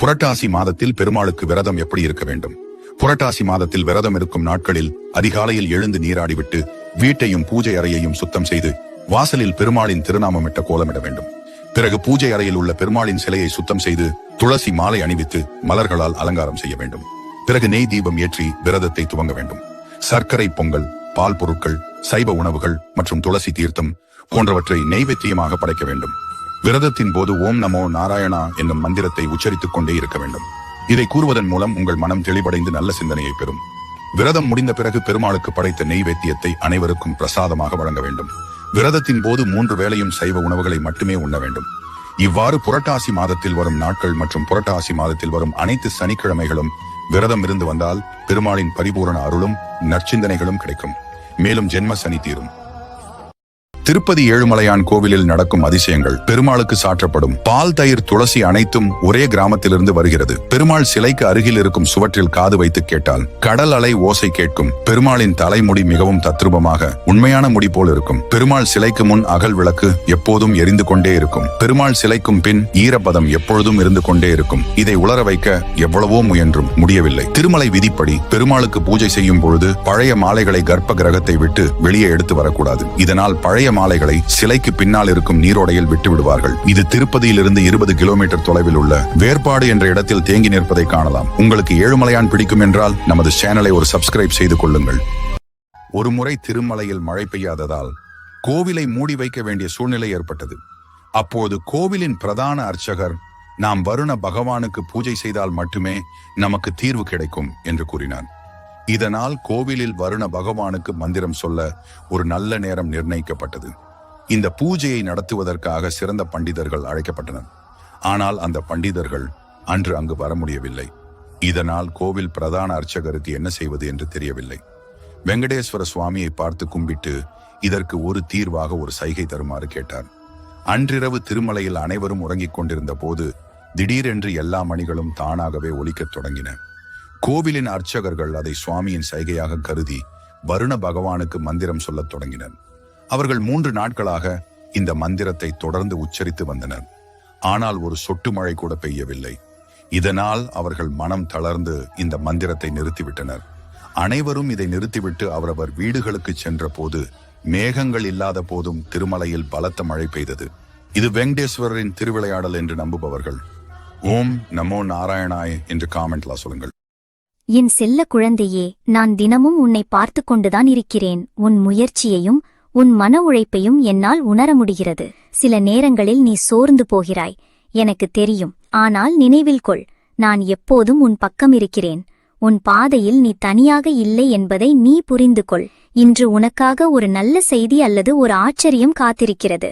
புரட்டாசி மாதத்தில் பெருமாளுக்கு விரதம் எப்படி இருக்க வேண்டும்? புரட்டாசி மாதத்தில் விரதம் இருக்கும் நாட்களில் அதிகாலையில் எழுந்து நீராடிவிட்டு வீட்டையும் பூஜை அறையையும் சுத்தம் செய்து வாசலில் பெருமாளின் திருநாமமிட்ட கோலமிட வேண்டும். பிறகு பூஜை அறையில் உள்ள பெருமாளின் சிலையை சுத்தம் செய்து துளசி மாலை அணிவித்து மலர்களால் அலங்காரம் செய்ய வேண்டும். பிறகு நெய் தீபம் ஏற்றி விரதத்தை துவங்க வேண்டும். சர்க்கரை பொங்கல் பால் பொருட்கள் சைவ உணவுகள் மற்றும் துளசி தீர்த்தம் போன்றவற்றை நெய்வேத்தியமாக படைக்க வேண்டும். விரதத்தின் போது ஓம் நமோ நாராயணா என்னும் மந்திரத்தை உச்சரித்துக் கொண்டே இருக்க வேண்டும். இதை கூறுவதன் மூலம் உங்கள் மனம் தெளிவடைந்து நல்ல சிந்தனையை பெறும். விரதம் முடிந்த பிறகு பெருமாளுக்கு படைத்த நெய்வேத்தியத்தை அனைவருக்கும் பிரசாதமாக வழங்க வேண்டும். விரதத்தின் போது மூன்று வேளையும் சைவ உணவுகளை மட்டுமே உண்ண வேண்டும். இவ்வாறு புரட்டாசி மாதத்தில் வரும் நாட்கள் மற்றும் புரட்டாசி மாதத்தில் வரும் அனைத்து சனிக்கிழமைகளும் விரதம் இருந்து வந்தால் பெருமாளின் பரிபூரண அருளும் நற்சிந்தனைகளும் கிடைக்கும். மேலும் ஜென்ம சனி தீரும். திருப்பதி ஏழுமலையான் கோவிலில் நடக்கும் அதிசயங்கள் பெருமாளுக்கு சாற்றப்படும். பால் தயிர் துளசி அனைத்தும் ஒரே கிராமத்திலிருந்து வருகிறது. பெருமாள் சிலைக்கு அருகில் இருக்கும் சுவற்றில் காது வைத்து கேட்டால் கடல் அலை ஓசை கேட்கும். பெருமாளின் தலைமுடி மிகவும் தத்ரூபமாக உண்மையான முடி போல் இருக்கும். பெருமாள் சிலைக்கு முன் அகல் விளக்கு எப்போதும் எரிந்து கொண்டே இருக்கும். பெருமாள் சிலைக்கும் பின் ஈரப்பதம் எப்பொழுதும் இருந்து கொண்டே இருக்கும். இதை உலர வைக்க எவ்வளவோ முயன்றும் முடியவில்லை. திருமலை விதிப்படி பெருமாளுக்கு பூஜை செய்யும் பொழுது பழைய மாலைகளை கர்ப்ப கிரகத்தை விட்டு வெளியே எடுத்து வரக்கூடாது. இதனால் பழைய மாலைகளை சிலைக்கு பின்னால் இருக்கும் நீரோடையில் விட்டு விடுவார்கள் இது திருப்பதியிலிருந்து இருபது கிலோமீட்டர் தொலைவில் உள்ள வேறுபாடு என்ற இடத்தில் தேங்கி நிற்பதை காணலாம். உங்களுக்கு ஏழுமலையான் பிடிக்கும் என்றால் நமது சேனலை ஒரு சப்ஸ்கிரைப் செய்து கொள்ளுங்கள். ஒரு முறை திருமலையில் மழை பெய்யாததால் கோவிலை மூடி வைக்க வேண்டிய சூழ்நிலை ஏற்பட்டது. அப்போது கோவிலின் பிரதான அர்ச்சகர் நாம் வருண பகவானுக்கு பூஜை செய்தால் மட்டுமே நமக்கு தீர்வு கிடைக்கும் என்று கூறினார். இதனால் கோவிலில் வருண பகவானுக்கு மந்திரம் சொல்ல ஒரு நல்ல நேரம் நிர்ணயிக்கப்பட்டது. இந்த பூஜையை நடத்துவதற்காக சிறந்த பண்டிதர்கள் அழைக்கப்பட்டனர். ஆனால் அந்த பண்டிதர்கள் அன்று அங்கு வர முடியவில்லை. இதனால் கோவில் பிரதான அர்ச்சகருக்கு என்ன செய்வது என்று தெரியவில்லை. வெங்கடேஸ்வர சுவாமியை பார்த்து கும்பிட்டு இதற்கு ஒரு தீர்வாக ஒரு சைகை தருமாறு கேட்டார். அன்றிரவு திருமலையில் அனைவரும் உறங்கிக் கொண்டிருந்த போது திடீரென்று எல்லா மணிகளும் தானாகவே ஒலிக்கத் தொடங்கின. கோவிலின் அர்ச்சகர்கள் அதை சுவாமியின் சைகையாக கருதி வருண பகவானுக்கு மந்திரம் சொல்லத் தொடங்கினர். அவர்கள் மூன்று நாட்களாக இந்த மந்திரத்தை தொடர்ந்து உச்சரித்து வந்தனர். ஆனால் ஒரு சொட்டு மழை கூட பெய்யவில்லை. இதனால் அவர்கள் மனம் தளர்ந்து இந்த மந்திரத்தை நிறுத்திவிட்டனர். அனைவரும் இதை நிறுத்திவிட்டு அவரவர் வீடுகளுக்கு சென்ற போது மேகங்கள் இல்லாத போதும் திருமலையில் பலத்த மழை பெய்தது. இது வெங்கடேஸ்வரரின் திருவிளையாடல் என்று நம்புபவர்கள். ஓம் நமோ நாராயணாய் என்று காமெண்ட்லா சொல்லுங்கள். என் செல்ல குழந்தையே நான் தினமும் உன்னை பார்த்து கொண்டுதான் இருக்கிறேன். உன் முயற்சியையும் உன் மன உழைப்பையும் என்னால் உணர முடிகிறது. சில நேரங்களில் நீ சோர்ந்து போகிறாய். எனக்கு தெரியும். ஆனால் நினைவில் கொள். நான் எப்போதும் உன் பக்கம் இருக்கிறேன். உன் பாதையில் நீ தனியாக இல்லை என்பதை நீ புரிந்து கொள் இன்று உனக்காக ஒரு நல்ல செய்தி அல்லது ஒரு ஆச்சரியம் காத்திருக்கிறது.